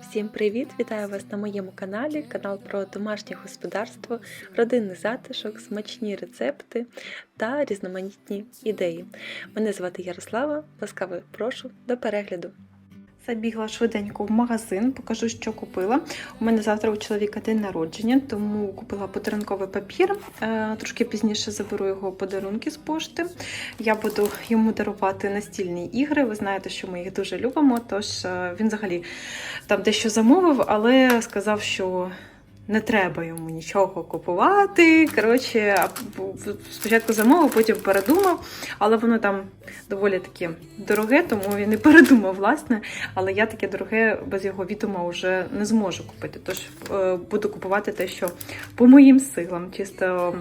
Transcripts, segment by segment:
Всім привіт! Вітаю вас на моєму каналі. Канал про домашнє господарство, родинний затишок, смачні рецепти та різноманітні ідеї. Мене звати Ярослава. Ласкаво прошу до перегляду. Забігла швиденько в магазин, покажу, що купила. У мене завтра у чоловіка день народження, тому купила подарунковий папір. Е, Трошки пізніше заберу його подарунки з пошти. Я буду йому дарувати настільні ігри. Ви знаєте, що ми їх дуже любимо. Тож е, він взагалі там дещо замовив, але сказав, що не треба йому нічого купувати. Коротше, спочатку замовив, потім передумав, але воно там доволі таки дороге, тому він і передумав, власне. Але я таке дороге без його відома вже не зможу купити. Тож е, буду купувати те, що по моїм силам, чисто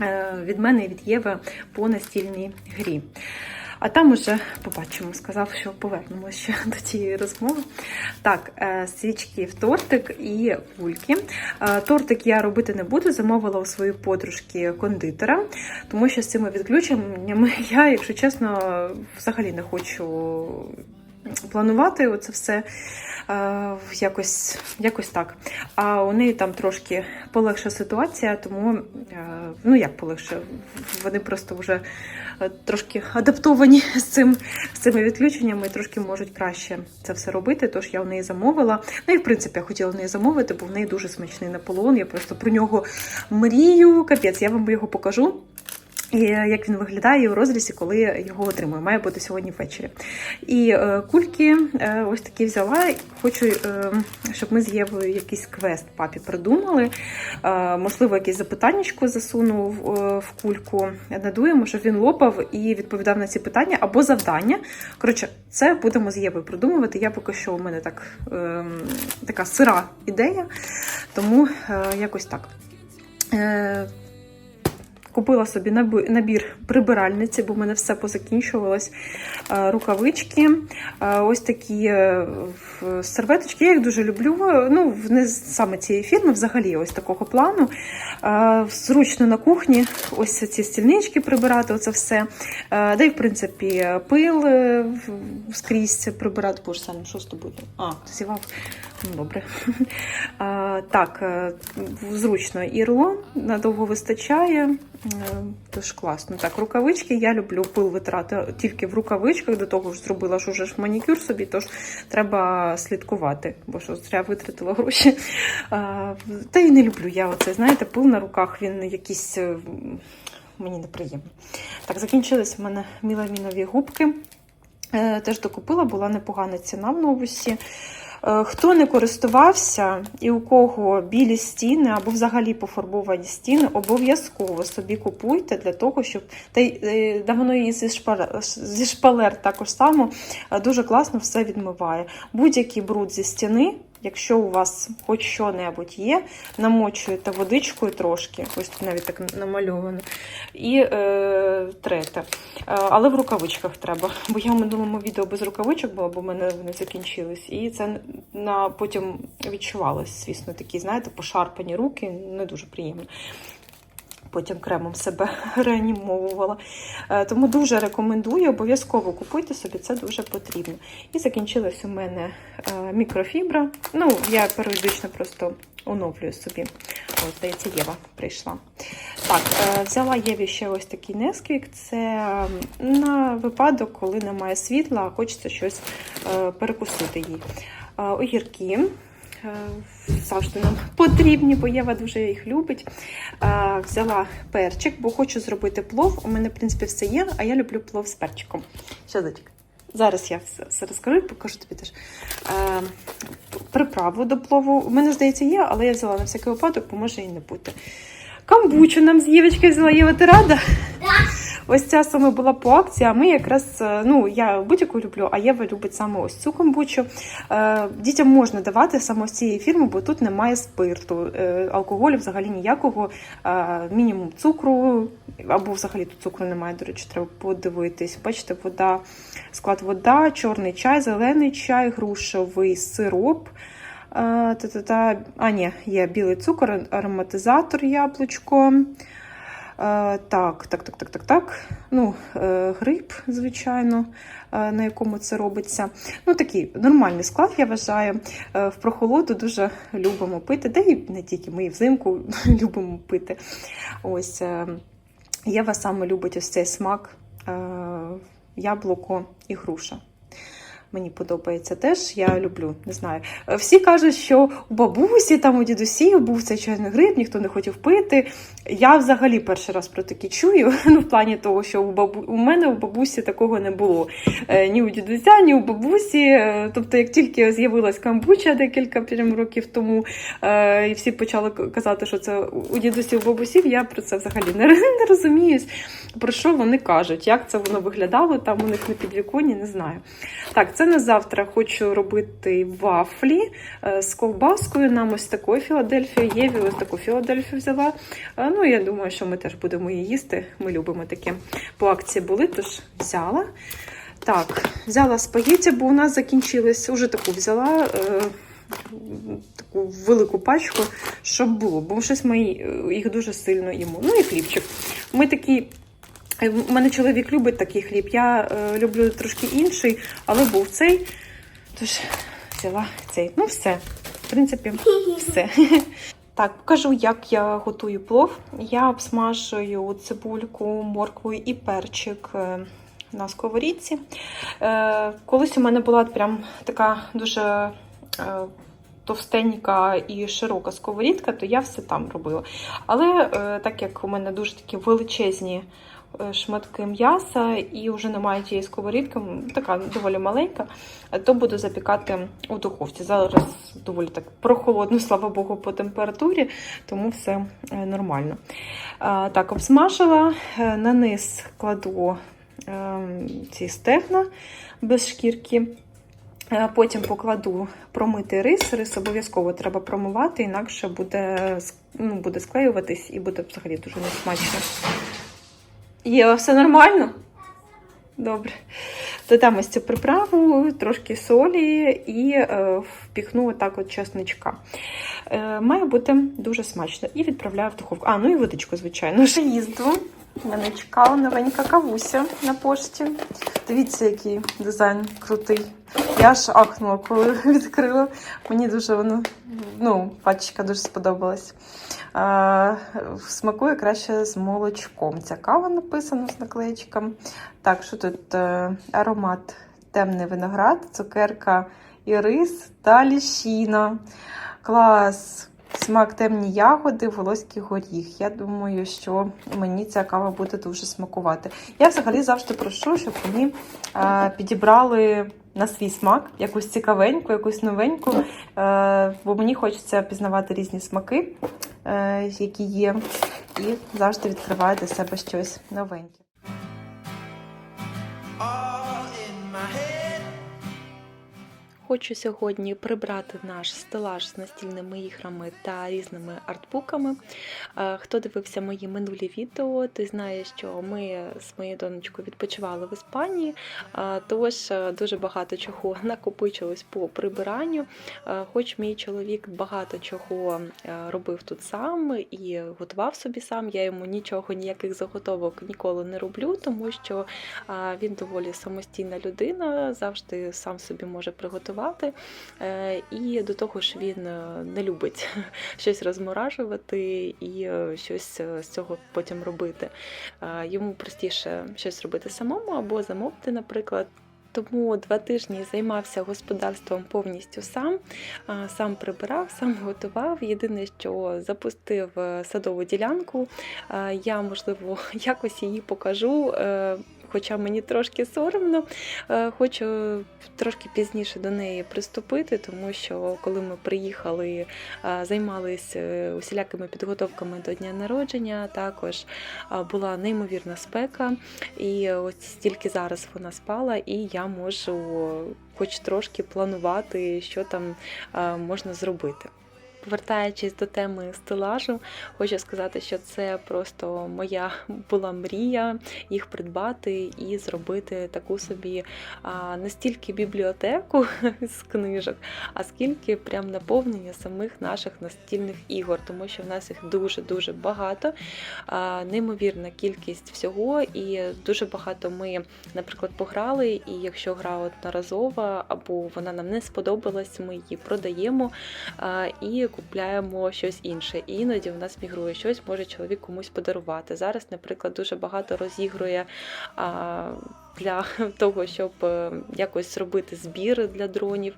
е, від мене і від Єви по настільній грі. А там уже побачимо, сказав, що повернемося ще до тієї розмови. Так, е, свічки в тортик і кульки. Е, Тортик я робити не буду, замовила у своїй подружки кондитера, тому що з цими відключеннями я, якщо чесно, взагалі не хочу планувати оце все. Е, Якось, якось так. А у неї там трошки полегша ситуація, тому е, ну як полегше, вони просто вже е, трошки адаптовані з цим з цими відключеннями, і трошки можуть краще це все робити. Тож я у неї замовила. Ну і в принципі я хотіла в неї замовити, бо в неї дуже смачний Наполеон. Я просто про нього мрію. Капець, я вам його покажу. І як він виглядає у розрізі, коли його отримую. Має бути сьогодні ввечері. І е, кульки е, ось такі взяла. Хочу, е, щоб ми з Євою якийсь квест папі придумали. Е, можливо, якесь запитаннячко засунув е, в кульку. Надуємо, щоб він лопав і відповідав на ці питання або завдання. Коротше, це будемо з Євою придумувати. Я поки що у мене так, е, така сира ідея, тому е, якось так. Е, Купила собі набір прибиральниці, бо в мене все позакінчувалось. Е, Рукавички, е, ось такі е, серветочки. Я їх дуже люблю. Ну, не саме цієї фірми, взагалі, ось такого плану. Зручно на кухні, ось ці стільнички прибирати, оце все. Да й, в принципі, пил скрізь прибирати. Боже, Саня, що з тобою? А, ти зівав? Ну, добре. Так, зручно і рулон надовго вистачає. Е, Тож класно. Так, рукавички. Я люблю пил витрати тільки в рукавичках. До того ж зробила, що вже ж манікюр собі, тож треба слідкувати, бо що зря витратила гроші. Та й не люблю я оце, знаєте, пил на руках, він якийсь е, мені неприємний. Так, закінчились в мене міламінові губки. Е, Теж докупила, була непогана ціна в новусі. Е, Хто не користувався і у кого білі стіни або взагалі пофарбовані стіни, обов'язково собі купуйте для того, щоб та й е, да воно і зі шпалер, зі шпалер також само е, дуже класно все відмиває. Будь-який бруд зі стіни. Якщо у вас хоч що-небудь є, намочуєте водичкою трошки, ось тут навіть так намальовано, і е, трете. Е, Але в рукавичках треба. Бо я в минулому відео без рукавичок була, бо в мене вони закінчились. І це на потім відчувалось, звісно, такі, знаєте, пошарпані руки, не дуже приємно. Потім кремом себе реанімовувала. Е, Тому дуже рекомендую, обов'язково купуйте собі, це дуже потрібно. І закінчилась у мене е, мікрофібра. Ну, я періодично просто оновлюю собі. Ось, здається, Єва прийшла. Так, е, взяла Єві ще ось такий несквік. Це на випадок, коли немає світла, а хочеться щось перекусити їй. Огірки. Е, Завжди нам потрібні, бо Єва дуже їх любить. Е, Взяла перчик, бо хочу зробити плов. У мене, в принципі, все є, а я люблю плов з перчиком. Що, дочка? Зараз я все, все розкажу і покажу тобі теж. Е, приправу до плову. У мене, здається, є, але я взяла на всякий випадок, бо може і не бути. Камбучу нам з Євочкою взяла. Єва, ти рада? Ось ця саме була по акції, а ми якраз, е, ну, я будь-яку люблю, а Єва любить саме ось цю камбучу. Е, дітям можна давати саме з цієї фірми, бо тут немає спирту, е, алкоголю взагалі ніякого, мінімум цукру, або взагалі тут цукру немає, до речі, треба подивитись. Бачите, вода, склад вода, чорний чай, зелений чай, грушовий сироп. Е, Та-та-та. А, ні, є білий цукор, ароматизатор, яблучко. Так, так, так, так, так, так. Ну, е, гриб, звичайно, е, на якому це робиться. Ну, такий нормальний склад, я вважаю. Е, в прохолоду дуже любимо пити, де і не тільки ми і взимку любимо пити. Ось е, Єва саме любить ось цей смак е, яблуко і груша. Мені подобається теж, я люблю, не знаю. Е, Всі кажуть, що у бабусі, там у дідусів був цей чайний гриб, ніхто не хотів пити. Я взагалі перший раз про таке чую. Ну, в плані того, що у бабу... у мене у бабусі такого не було. Е, Ні у дідуся, ні у бабусі. Е, Тобто, як тільки з'явилась камбуча декілька років тому, і всі почали казати, що це у дідусів, у бабусів, я про це взагалі не, не розуміюсь. Про що вони кажуть, як це воно виглядало там у них на підвіконні, не знаю. Так, це на завтра хочу робити вафлі е, з ковбаскою. Нам ось такою Філадельфію. Єві ось таку Філадельфію взяла. Е, Ну, я думаю, що ми теж будемо її їсти. Ми любимо таке. По акції були, тож взяла. Так, взяла спагетті, бо у нас закінчились. Уже таку взяла. е, Таку велику пачку, щоб було, бо щось ми їх дуже сильно їмо. Ну і хлібчик. Ми такі Е, У мене чоловік любить такий хліб. Я е, люблю трошки інший, але був цей. Тож взяла цей. Ну, все. В принципі, все. Так, покажу, як я готую плов. Я обсмажую цибульку, моркву і перчик е, на сковорідці. Е, колись у мене була прям така дуже. Е, Товстенька і широка сковорідка, то я все там робила. Але е, так як у мене дуже такі величезні е, шматки м'яса і вже немає тієї сковорідки, така доволі маленька, е, то буду запікати у духовці. Зараз доволі так прохолодно, слава Богу, по температурі, тому все е, нормально. Е, Так, обсмажила, е, на низ кладу е, ці стегна без шкірки. Е, Потім покладу промитий рис. Рис обов'язково треба промивати, інакше буде, ну, буде склеюватись і буде взагалі дуже несмачно. Є, все нормально? Добре. Додам ось цю приправу, трошки солі і е, впіхну отак от чесничка. Е, має бути дуже смачно. І відправляю в духовку. А, ну і водичку, звичайно. Їзду. Мене чекала новенька кавуся на пошті. Дивіться, який дизайн крутий. Я аж ахнула, коли відкрила. Мені дуже воно, ну, пачка дуже сподобалась. А, смакує краще з молочком. Ця кава написана з наклеєчком. Так, що тут? Е, Аромат темний виноград, цукерка і рис та ліщина. Клас! Смак темні ягоди, волоський горіх. Я думаю, що мені ця кава буде дуже смакувати. Я взагалі завжди прошу, щоб мені е, підібрали на свій смак якусь цікавеньку, якусь новеньку, е, бо мені хочеться пізнавати різні смаки, е, які є, і завжди відкриваю для себе щось новеньке. Хочу сьогодні прибрати наш стелаж з настільними іграми та різними артбуками. Е, Хто дивився мої минулі відео, той знає, що ми з моєю донечкою відпочивали в Іспанії, е, тож е, дуже багато чого накопичилось по прибиранню. Хоч мій чоловік багато чого робив тут сам і готував собі сам, я йому нічого, ніяких заготовок ніколи не роблю, тому що Він доволі самостійна людина, завжди сам собі може приготувати. Е, І до того ж він е, не любить щось розморажувати і е, щось з цього потім робити. Йому простіше щось робити самому або замовити, наприклад. Тому два тижні займався господарством повністю сам, сам прибирав, сам готував. Єдине, що запустив садову ділянку. Я, можливо, якось її покажу. Е, Хоча мені трошки соромно, Е, хочу трошки пізніше до неї приступити, тому що коли ми приїхали, е, займалися усілякими підготовками до дня народження, також е, була неймовірна спека, і ось тільки зараз вона спала, і я можу хоч трошки планувати, що там е, можна зробити. Повертаючись до теми стелажу, хочу сказати, що це просто моя була мрія їх придбати і зробити таку собі не стільки бібліотеку з книжок, а скільки прям наповнення самих наших настільних ігор, тому що в нас їх дуже-дуже багато, неймовірна кількість всього, і дуже багато ми, наприклад, пограли, і якщо гра одноразова або вона нам не сподобалась, ми її продаємо. І купляємо щось інше. І іноді в нас мігрує щось, може чоловік комусь подарувати. Зараз, наприклад, дуже багато розігрує. А, для того, щоб е, якось зробити збір для дронів,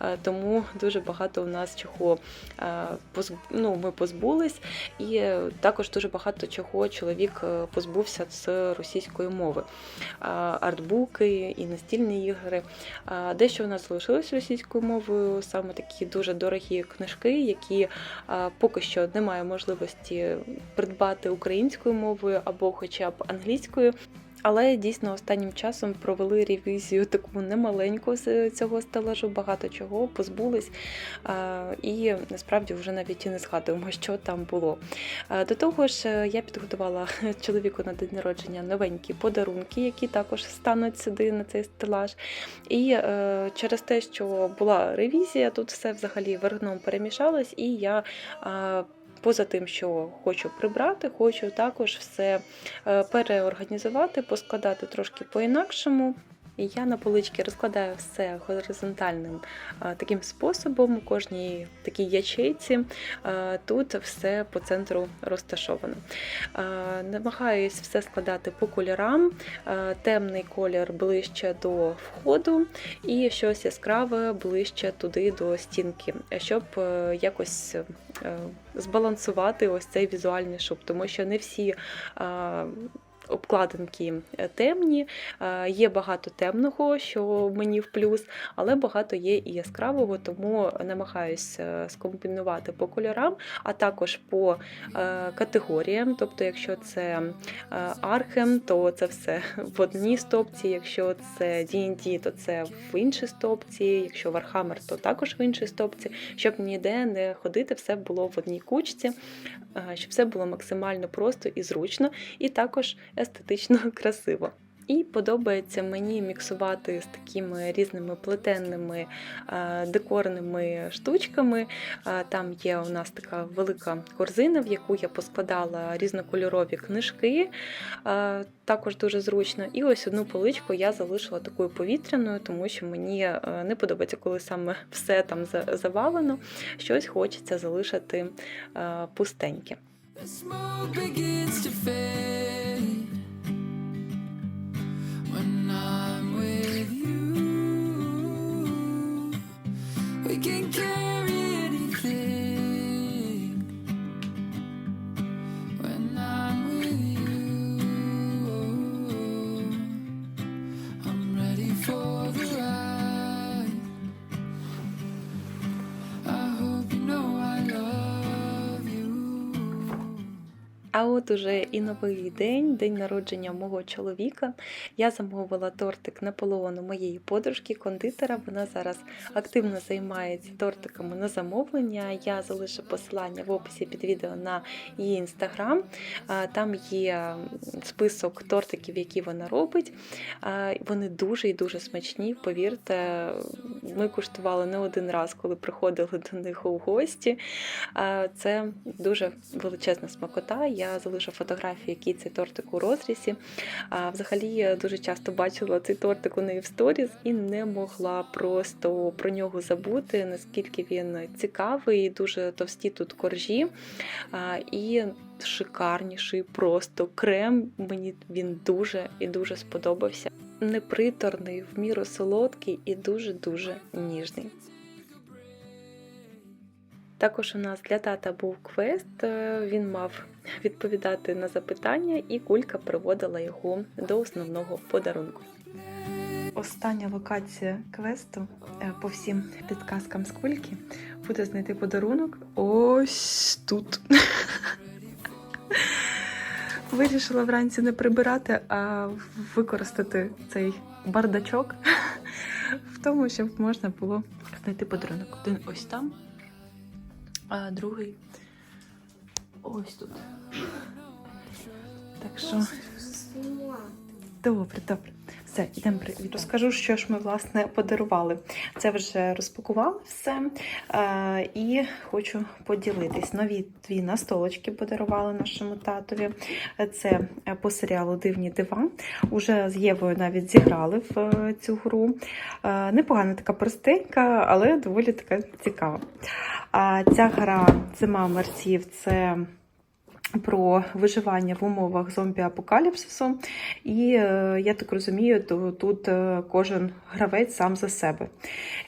Е, тому дуже багато у нас чого е, ну, ми позбулись, і також дуже багато чого чоловік позбувся з російської мови. Артбуки і настільні ігри. Дещо у нас залишилось російською мовою, саме такі дуже дорогі книжки, які поки що немає можливості придбати українською мовою або хоча б англійською. Але дійсно останнім часом провели ревізію таку немаленьку з цього стелажу, багато чого позбулись. І насправді вже навіть і не згадуємо, що там було. До того ж, е, я підготувала чоловіку на день народження новенькі подарунки, які також стануть сюди на цей стелаж. І е, через те, що була ревізія, тут все взагалі вергном перемішалось, і я. Поза тим, що хочу прибрати, хочу також все е, переорганізувати, поскладати трошки по-інакшому. Я на полички розкладаю все горизонтальним е, таким способом, у кожній такій ячейці. Е, Тут все по центру розташовано. Е, Намагаюсь все складати по кольорам. Темний колір ближче до входу, і щось яскраве ближче туди до стінки, щоб якось збалансувати ось цей візуальний шуб, тому що не всі. Обкладинки е, темні, е, є багато темного, що мені в плюс, але багато є і яскравого, тому намагаюсь е, скомбінувати по кольорам, а також по категоріям. Тобто, якщо це Архем, то це все в одній стопці, якщо це D&D, то це в іншій стопці, якщо Warhammer, то також в іншій стопці, щоб ніде не ходити, все було в одній кучці, щоб все було максимально просто і зручно, і також естетично красиво. І подобається мені міксувати з такими різними плетенними е, декорними штучками. Е, Там є у нас така велика корзина, в яку я поскладала різнокольорові книжки, е, також дуже зручно. І ось одну поличку я залишила такою повітряною, тому що мені не подобається, коли саме все там завалено. Щось хочеться залишити пустеньке. The smoke begins to fade when I'm with you. We can carry А от уже і новий день, день народження мого чоловіка. Я замовила тортик Наполеон у моєї подружки, кондитера. Вона зараз активно займається тортиками на замовлення. Я залишу посилання в описі під відео на її інстаграм. Там є список тортиків, які вона робить. Вони дуже і дуже смачні. Повірте, ми куштували не один раз, коли приходили до них у гості. Це дуже величезна смакота. Я залишу фотографії, який цей тортик у розрізі. А взагалі дуже часто бачила цей тортик у неї в сторіс і не могла просто про нього забути, наскільки він цікавий, дуже товсті тут коржі. А, І шикарніший просто крем. Мені він дуже і дуже сподобався. Неприторний, в міру солодкий і дуже-дуже ніжний. Також у нас для тата був квест. е, Він мав відповідати на запитання, і кулька приводила його до основного подарунку. Остання локація квесту е, по всім підказкам з кульки буде знайти подарунок ось тут. Вирішила вранці не прибирати, а використати цей бардачок в тому, щоб можна було знайти подарунок. Один ось там, а другий ось тут. Так що. Добре, добре. Все, йдемо привіт. Розкажу, що ж ми власне подарували. Це вже розпакували все. Е, і хочу поділитись. Нові дві настолочки подарували нашому татові. Це е, по серіалу Дивні дива. Уже з Євою навіть зіграли в е, цю гру. Е, непогана така простенька, але доволі така цікава. А ця гра Зима мерців це про виживання в умовах зомбі-апокаліпсису. І е, я так розумію, то тут е, кожен гравець сам за себе.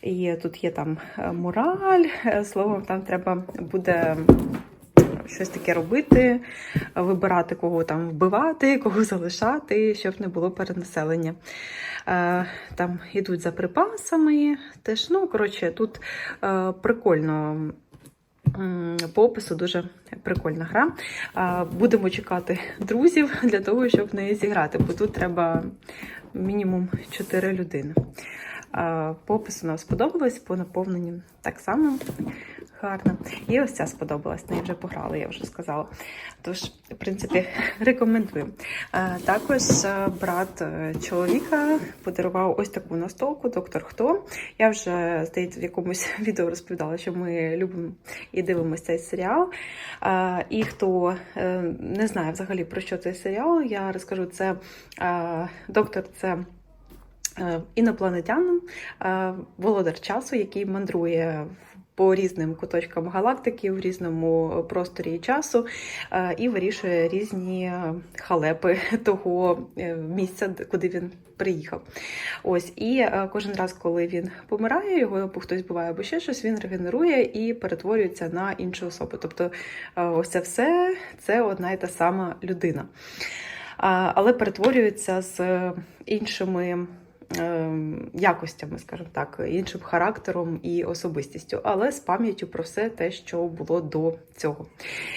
І тут є там е, мораль, словом, там треба буде. Щось таке робити, вибирати, кого там вбивати, кого залишати, щоб не було перенаселення. Там йдуть за припасами. Теж, ну, коротше, тут прикольно По опису дуже прикольна гра. Будемо чекати друзів для того, щоб в неї зіграти, бо тут треба мінімум 4 людини. Попис По опису нам сподобалось, по наповненню так само гарно. І ось ця сподобалась, неї вже пограли, я вже сказала. Тож, в принципі, рекомендую. Також е, брат е, чоловіка подарував ось таку настолку Доктор Хто. Я вже, здається, в якомусь відео розповідала, що ми любимо і дивимося цей серіал. І хто е, не знає взагалі про що цей серіал, я розкажу це е, доктор це. е, Інопланетянин, е, володар часу, який мандрує по різним куточкам галактики в різному просторі і часу е, і вирішує різні халепи того е, місця, куди він приїхав. Ось і е, кожен раз, коли він помирає, його або хтось буває, або ще щось, він регенерує і перетворюється на іншу особу. Тобто, ось це все це одна і та сама людина. Але перетворюється з іншими. Ем, Якостями, скажімо так, іншим характером і особистістю, але з пам'яттю про все те, що було до цього.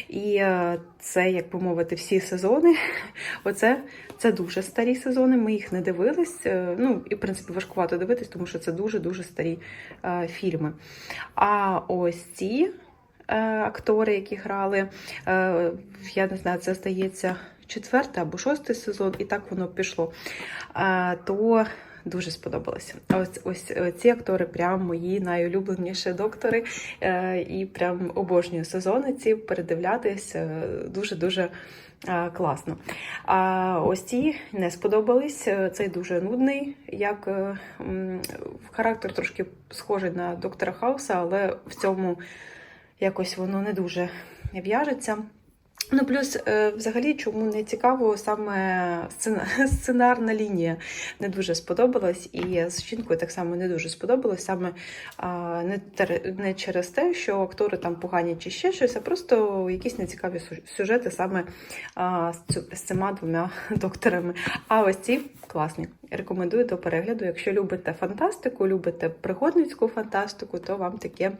І е, це, як би мовити, всі сезони. Оце це дуже старі сезони. Ми їх не дивились. е, Ну і в принципі важкувато дивитись, тому що це дуже дуже старі е, фільми. А ось ці актори, які грали, я не знаю, це здається четвертий або шостий сезон, і так воно пішло. То Дуже сподобалося. Ось ось е, ці актори прям мої найулюбленіші доктори. Е, і прям обожнюю сезони ці передивлятись. Дуже дуже класно. А ось ці не сподобались. Е, Цей дуже нудний, як е, характер трошки схожий на доктора Хауса, але в цьому якось воно не дуже в'яжеться. Ну, плюс, е, взагалі, чому не цікаво, саме сценарна лінія не дуже сподобалась, і з жінкою так само не дуже сподобалось, саме не, через те, що актори там погані чи ще щось, а просто якісь нецікаві сюжети саме з, цими двома докторами. А ось ці класні. Рекомендую до перегляду. Якщо любите фантастику, любите пригодницьку фантастику, то вам таке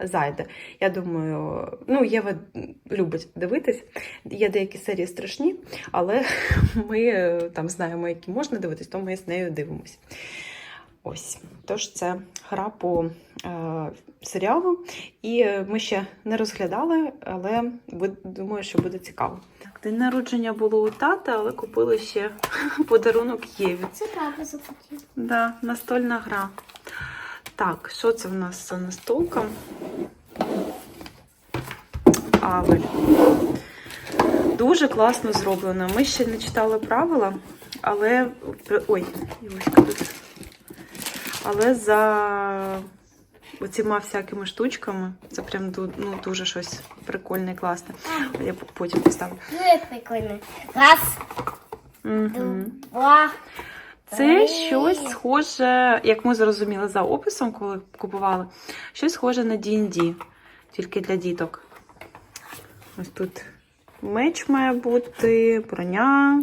зайде. Я думаю, ну, Єва любить дивитись. Є деякі серії страшні, але ми е, там знаємо, які можна дивитись, то ми з нею дивимось. Ось, тож це гра по е, серіалу. І е, ми ще не розглядали, але думаю, що буде цікаво. Так, день народження було у тата, але купили ще подарунок Єві. Це папа захотів. Да, настольна гра. Так, що це в нас за настолка? Авель. Дуже класно зроблено. Ми ще не читали правила, але. Ой, тут. Але за оціма всякими штучками це прям ну, дуже щось прикольне і класне. Я потім поставлю. Як прикольно. Раз, Угу. два. Це щось схоже, як ми зрозуміли за описом, коли купували, щось схоже на D&D, тільки для діток. Ось тут меч має бути, броня,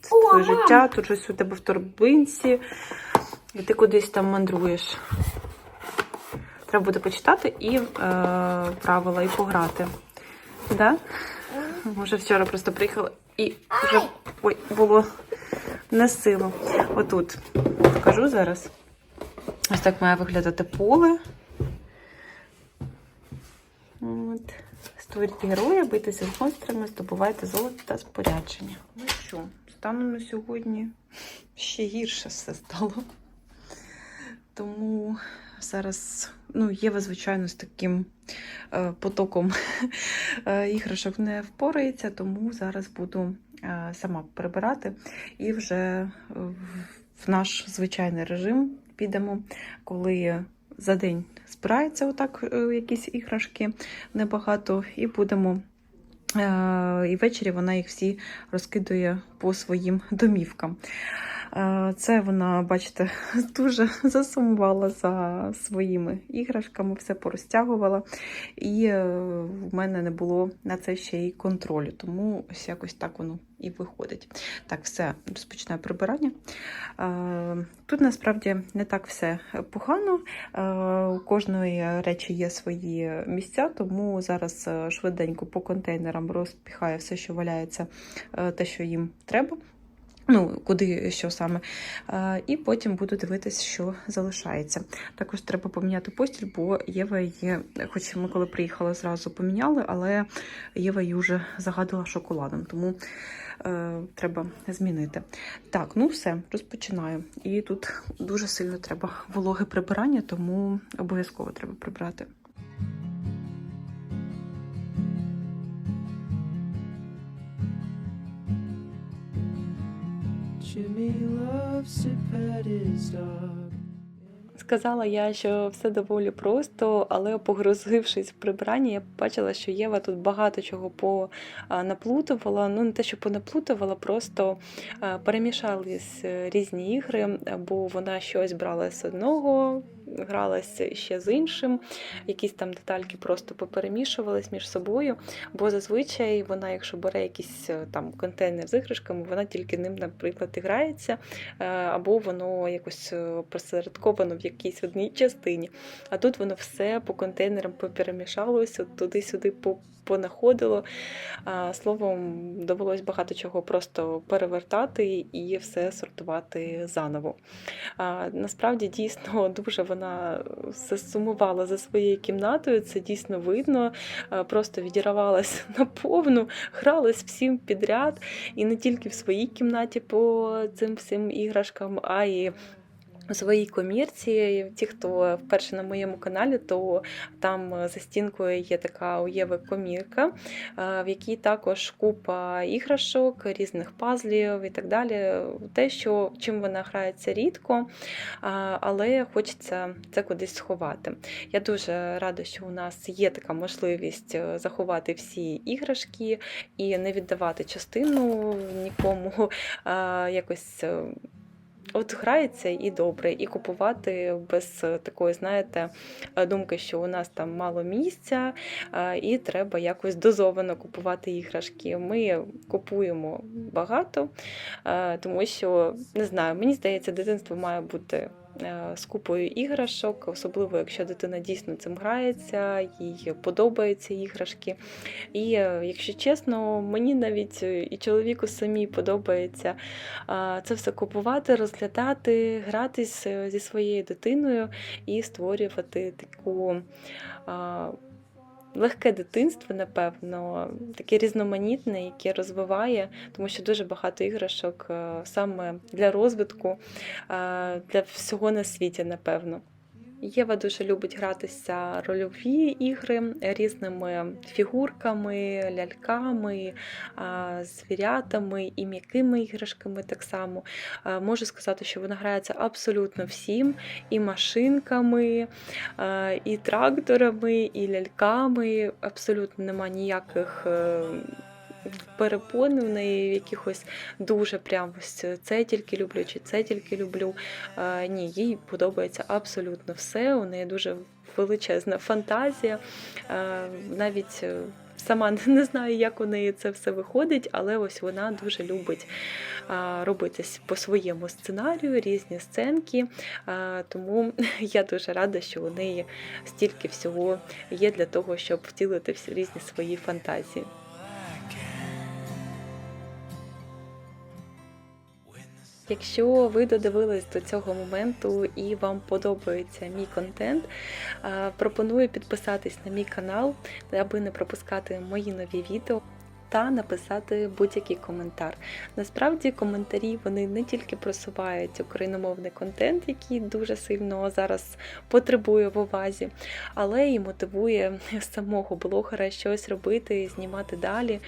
це О, твоє мам! життя, тут щось у тебе в торбинці, і ти кудись там мандруєш. Треба буде почитати і е, правила, і пограти. Да? Може, вчора просто приїхала і вже ой, було не силу. Отут покажу зараз. Ось так має виглядати поле. От. Створіть героя, бийтеся з монстрами, здобувайте золото та спорядження. Ну що, станом на сьогодні ще гірше все стало. Тому зараз, ну, Єва, звичайно, з таким е, потоком е, іграшок не впорається, тому зараз буду е, сама прибирати і вже в наш звичайний режим підемо, коли за день збирається отак е, якісь іграшки небагато, і будемо. е, І ввечері вона їх всі розкидує по своїм домівкам. Е, Це вона, бачите, дуже засумувала за своїми іграшками, все порозтягувала. І е, в мене не було на це ще й контролю, тому ось якось так воно і виходить. Так, все, розпочинаю прибирання. Е, Тут насправді не так все погано. У кожної речі є свої місця, тому зараз швиденько по контейнерам розпіхаю все, що валяється, те, що їм треба. Ну, куди що саме. І потім буду дивитися, що залишається. Також треба поміняти постіль, бо Єва її, хоч ми коли приїхали, зразу поміняли, але Єва її вже загадила шоколадом, тому е, треба змінити. Так, ну все, розпочинаю. І тут дуже сильно треба вологе прибирання, тому обов'язково треба прибрати. Сказала я, що все доволі просто, але погрузившись в прибирання, я бачила, що Єва тут багато чого понаплутувала. Ну, не те, що понаплутувала, просто перемішались е, різні ігри, бо вона щось брала з одного, гралася ще з іншим. Якісь там детальки просто поперемішувались між собою. Бо зазвичай вона, якщо бере якийсь е, там контейнер з іграшками, вона тільки ним, наприклад, і грається, е, або воно якось е, посередковано в якійсь одній частині. А тут воно все по контейнерам поперемішалося, туди-сюди по- понаходило. Словом, довелось багато чого просто перевертати і все сортувати заново. Насправді дійсно дуже вона засумувала за своєю кімнатою. Це дійсно видно. Просто відірвалась наповну, гралась всім підряд, і не тільки в своїй кімнаті по цим всім іграшкам, а й у своїй комірці. Ті, хто вперше на моєму каналі, то там е, за стінкою є така у Єви комірка, е, в якій також купа іграшок, різних пазлів і так далі. Те, що чим вона грається рідко, але хочеться це кудись сховати. Я дуже рада, що у нас є така можливість е, заховати всі іграшки і не віддавати частину нікому якось. От грається і добре, і купувати без такої, знаєте, думки, що у нас там мало місця, і треба якось дозовано купувати іграшки. Ми купуємо багато, тому що не знаю, мені здається, дитинство має бути. Е, З купою іграшок, особливо якщо дитина дійсно цим грається, їй подобаються іграшки. І е, якщо чесно, мені навіть е, і чоловіку самі подобається це все купувати, розглядати, гратись зі своєю дитиною і створювати таку. Легке дитинство, напевно, таке різноманітне, яке розвиває, тому що дуже багато іграшок е, саме для розвитку, е, для всього на світі, напевно. Єва дуже любить гратися рольові ігри різними фігурками, ляльками, звірятами і м'якими іграшками так само. Можу сказати, що вона грається абсолютно всім: і машинками, і тракторами, і ляльками. Абсолютно нема ніяких. Е, Перепони в неї якихось дуже прям ось це тільки люблю, чи це тільки люблю. Е, ні, їй подобається абсолютно все. У неї дуже величезна фантазія. Е, навіть е, сама не знаю, як у неї це все виходить, але ось вона дуже любить е, робити по своєму сценарію різні сценки. Е, тому я дуже рада, що у неї стільки всього є для того, щоб втілити всі різні свої фантазії. Якщо ви додивились до цього моменту і вам подобається мій контент, пропоную підписатись на мій канал, аби не пропускати мої нові відео. Та написати будь-який коментар. Насправді коментарі вони не тільки просувають україномовний контент, який дуже сильно зараз потребує в увазі, але і мотивує самого блогера щось робити, знімати далі.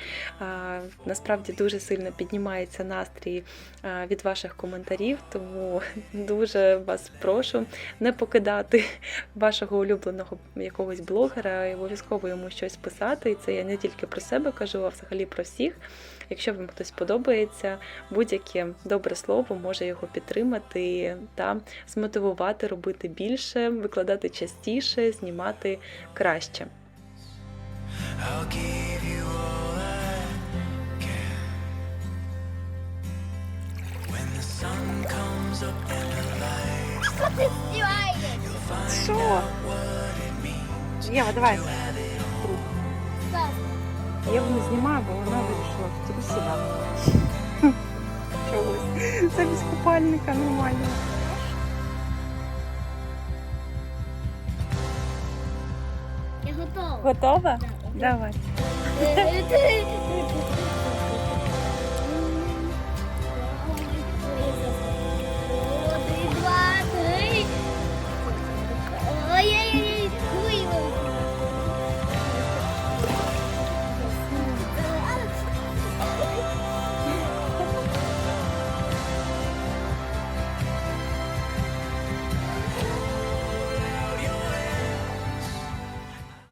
Насправді дуже сильно піднімається настрій від ваших коментарів, тому дуже вас прошу не покидати вашого улюбленого якогось блогера і обов'язково йому щось писати. І це я не тільки про себе кажу, а взагалі про всіх. Якщо вам хтось подобається, будь-яке добре слово може його підтримати та змотивувати робити більше, викладати частіше, знімати краще. Що. Єва, давай. Так. Єву не знімаю, бо вона вирішила в трусіда. Чогось. Це без купальника нормально. Я готова. Готова? Давай. Ти-